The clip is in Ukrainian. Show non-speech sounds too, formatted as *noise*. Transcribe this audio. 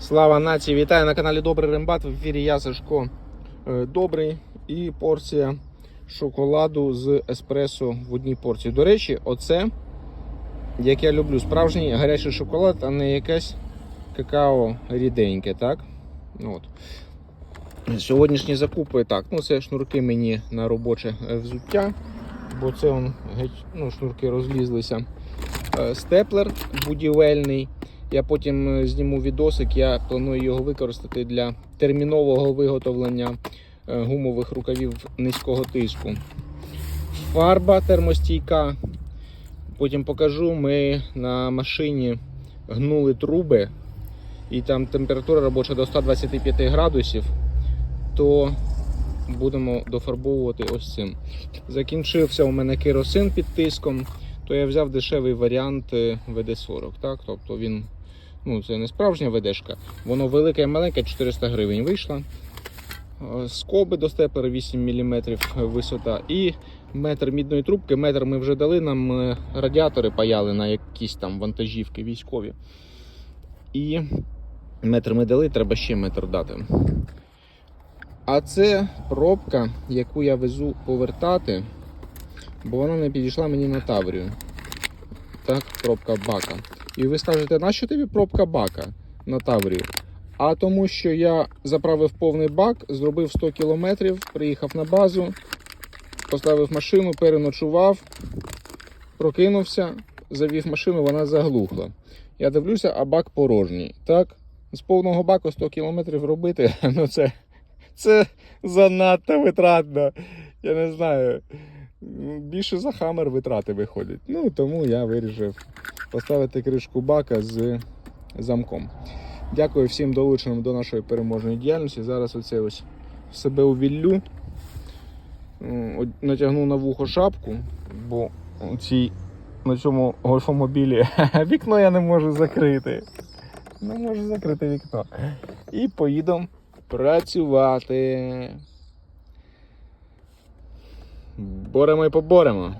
Слава нації! Вітаю на каналі Добрий Рембат. В ефірі я Сашко Е, Добрий і порція шоколаду з еспресо в одній порції. До речі, оце, як я люблю, справжній гарячий шоколад, а не якесь какао ріденьке, так? Ну, От. Сьогоднішні закупи, так, ну це шнурки мені на робоче е, взуття, бо це он, геть, ну, шнурки розлізлися. Е, Степлер будівельний. Я потім е, зніму відосик, я планую його використати для термінового виготовлення е, гумових рукавів низького тиску. Фарба термостійка. Потім покажу, ми на машині гнули труби, і там температура робоча до 125 градусів, то будемо дофарбовувати ось цим. Закінчився у мене керосин під тиском, то я взяв дешевий варіант е, ВД-40. Так? Тобто він ну, це не справжня ведешка, воно велике і маленьке, 400 гривень вийшло. Е, Скоби до степлера 8 мм висота і метр мідної трубки. Метр ми вже дали, нам е, радіатори паяли на якісь там вантажівки військові. І метр ми дали, треба ще метр дати. А це пробка, яку я везу повертати, бо вона не підійшла мені на Таврію. Так, пробка бака. І ви скажете, нащо тобі пробка бака на Таврію? А тому, що я заправив повний бак, зробив 100 кілометрів, приїхав на базу, поставив машину, переночував, прокинувся, завів машину, вона заглухла. Я дивлюся, а бак порожній. Так, з повного баку 100 кілометрів робити, *laughs* ну це, це занадто витратно. Я не знаю. Більше за хамер витрати виходять. Ну тому я вирішив поставити кришку бака з замком. Дякую всім долученим до нашої переможної діяльності. Зараз оце ось себе увіллю. Натягну на вухо шапку, бо цій, на цьому гольфомобілі *laughs* вікно я не можу закрити. Не можу закрити вікно. І поїдемо працювати. Боремо і поборемо.